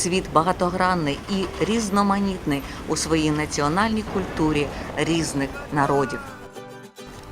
Світ багатогранний і різноманітний у своїй національній культурі різних народів.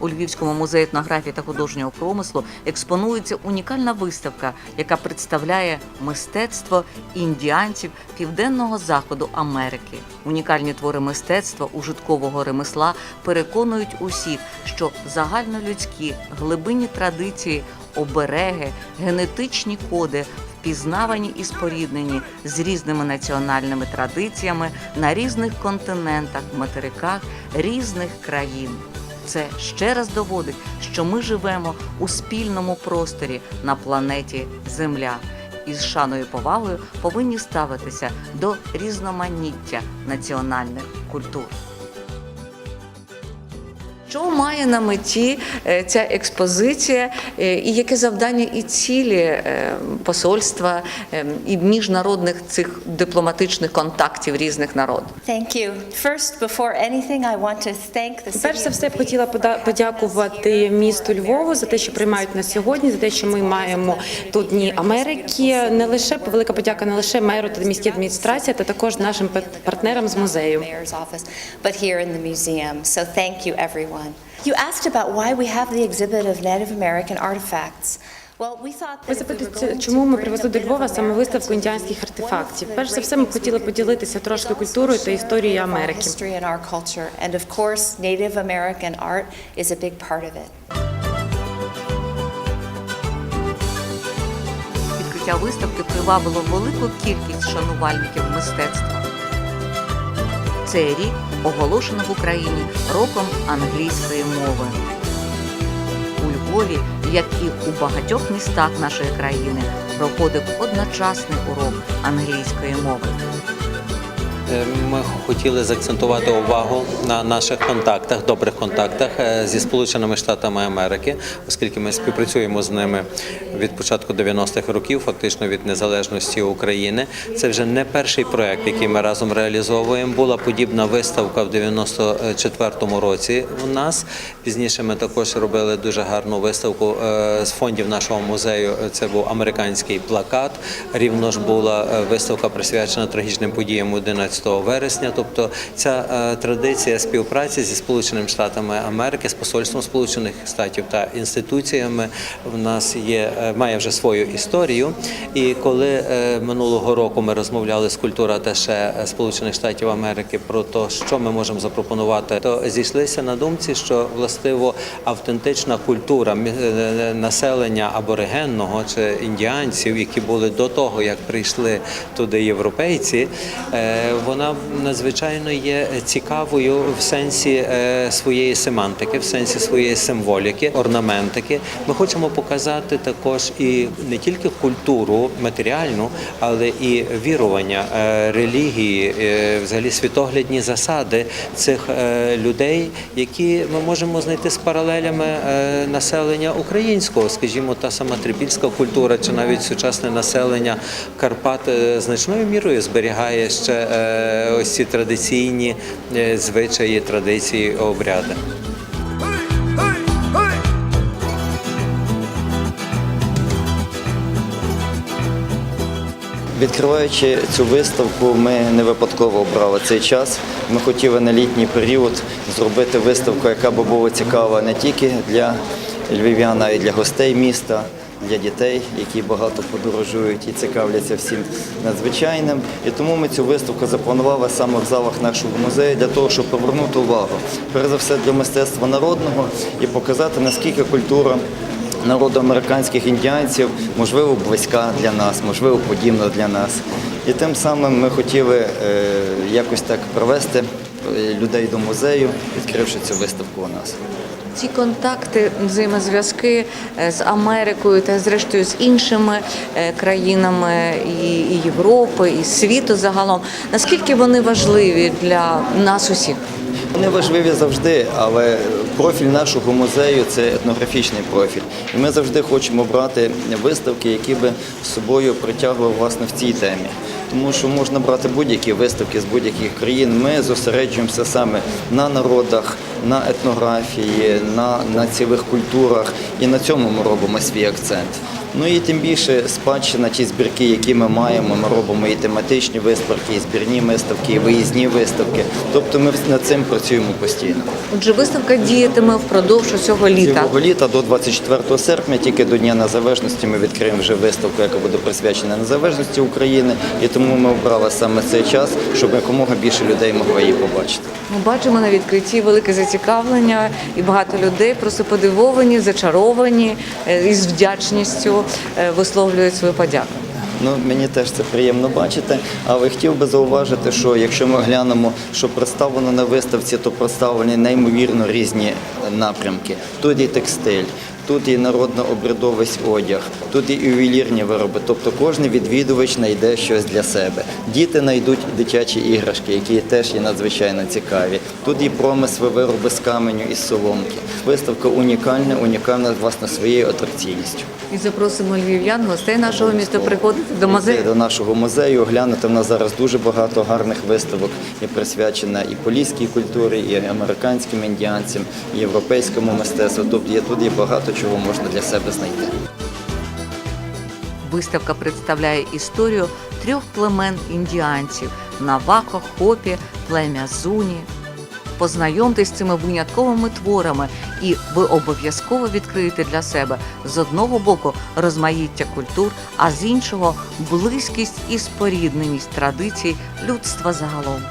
У Львівському музеї етнографії та художнього промислу експонується унікальна виставка, яка представляє мистецтво індіанців південного заходу Америки. Унікальні твори мистецтва ужиткового ремесла переконують усіх, що загальнолюдські глибинні традиції, обереги, генетичні коди впізнавані і споріднені з різними національними традиціями на різних континентах, материках різних країн. Це ще раз доводить, що ми живемо у спільному просторі на планеті Земля. І з шаною повагою повинні ставитися до різноманіття національних культур. Що має на меті е, ця експозиція, е, і яке завдання і цілі е, посольства і міжнародних цих дипломатичних контактів різних народів? Thank you. First, before anything, I want to thank the city. Перш за все, б хотіла пода- подякувати місту Львову за те, що приймають нас сьогодні, за те, що ми маємо тут дні Америки. Не лише велика подяка не лише меру та міській адміністрації, та також нашим пар- партнерам з музею. So thank you, everyone. You asked about why we have the exhibit of Native American artifacts. Well, we thought Ви запитуєте, чому to ми bring привезли до Львова саме виставку індіанських one артефактів? Перш за все, ми хотіли we поділитися трошки культурою та історією Америки. history and our culture, and of course, Native American art is a big part of it. Відкриття виставки привабило велику кількість шанувальників мистецтва. Цей рік оголошено в Україні роком англійської мови. У Львові, як і у багатьох містах нашої країни, проходив одночасний урок англійської мови. Е, Ми хотіли заакцентувати увагу на наших контактах, добрих контактах е, зі Сполученими Штатами Америки, оскільки ми співпрацюємо з ними від початку 90-х років, фактично від незалежності України. Це вже не перший проект, який ми разом реалізовуємо. Була подібна виставка в 94-му році. У нас пізніше ми також робили дуже гарну виставку е, з фондів нашого музею. Це був американський плакат. Рівно ж була виставка присвячена трагічним подіям 11 вересня. Тобто ця е, традиція співпраці зі Сполученими Штатами Америки, з посольством Сполучених Штатів та інституціями в нас є е, має вже свою історію. І коли е, минулого року ми розмовляли з культура аташе Сполучених Штатів Америки про те, що ми можемо запропонувати, то зійшлися на думці, що властиво автентична культура населення аборигенного чи індіанців, які були до того, як прийшли туди європейці, вона надзвичайно є цікавою в сенсі е, своєї семантики, в сенсі своєї символіки, орнаментики. Ми хочемо показати також і не тільки культуру матеріальну, але і вірування, е, релігії, е, взагалі світоглядні засади цих людей, які ми можемо знайти з паралелями населення українського, скажімо, та сама трипільська культура, чи навіть сучасне населення Карпат значною мірою зберігає ще ось ці традиційні е, звичаї, традиції, обряди. Відкриваючи цю виставку, ми не випадково обрали цей час. Ми хотіли на літній період зробити виставку, яка б була цікава не тільки для львів'ян, а й для гостей міста, для дітей, які багато подорожують і цікавляться всім надзвичайним. І тому ми цю виставку запланували саме в залах нашого музею для того, щоб повернути увагу, перш за все для мистецтва народного і показати, наскільки культура народу американських індіанців, можливо, близька для нас, можливо, подібна для нас. І тим самим ми хотіли е, якось так привести е, людей до музею, відкривши цю виставку у нас. Ці контакти, взаємозв'язки е, з Америкою та зрештою з іншими е, країнами і, і Європи, і світу загалом. Наскільки вони важливі для нас усіх? Вони важливі завжди, але профіль нашого музею це етнографічний профіль. І ми завжди хочемо брати виставки, які би з собою притягували власне в цій темі. Тому що можна брати будь-які виставки з будь-яких країн. Ми зосереджуємося саме на народах, на етнографії, на, на цілих культурах, і на цьому ми робимо свій акцент. Ну і тим більше спадщина, ті збірки, які ми маємо, ми робимо і тематичні виставки, і збірні виставки, і виїзні виставки. Тобто ми над цим працюємо постійно. Отже, виставка діятиме впродовж усього літа. Цього літа до 24 серпня, тільки до Дня Незалежності, ми відкриємо вже виставку, яка буде присвячена незалежності України. І тому ми обрали саме цей час, щоб якомога більше людей могло її побачити. Ми бачимо на відкритті велике зацікавлення, і багато людей просто подивовані, зачаровані е, і з вдячністю е, висловлюють свою подяку. Ну, мені теж це приємно бачити. Але хотів би зауважити, що якщо ми глянемо, що представлено на виставці, то представлені неймовірно різні напрямки. Тут і текстиль, тут і народно-обрядовий одяг, тут і ювелірні вироби. Тобто кожен відвідувач знайде щось для себе. Діти знайдуть дитячі іграшки, які теж є надзвичайно цікаві. Тут і промисли вироби з каменю і з соломки. Виставка унікальна, унікальна власне своєю атракційністю. І запросимо львів'ян, гостей нашого міста приходити до музею. До нашого музею глянути в нас зараз дуже багато гарних виставок і присвячена і поліській культурі, і американським індіанцям, і європейському мистецтву. Тобто є тут є багато чого можна для себе знайти. Виставка представляє історію трьох племен індіанців Навако, Хопі, плем'я Зуні. Познайомтесь з цими винятковими творами, і ви обов'язково відкриєте для себе з одного боку розмаїття культур, а з іншого близькість і спорідненість традицій людства загалом.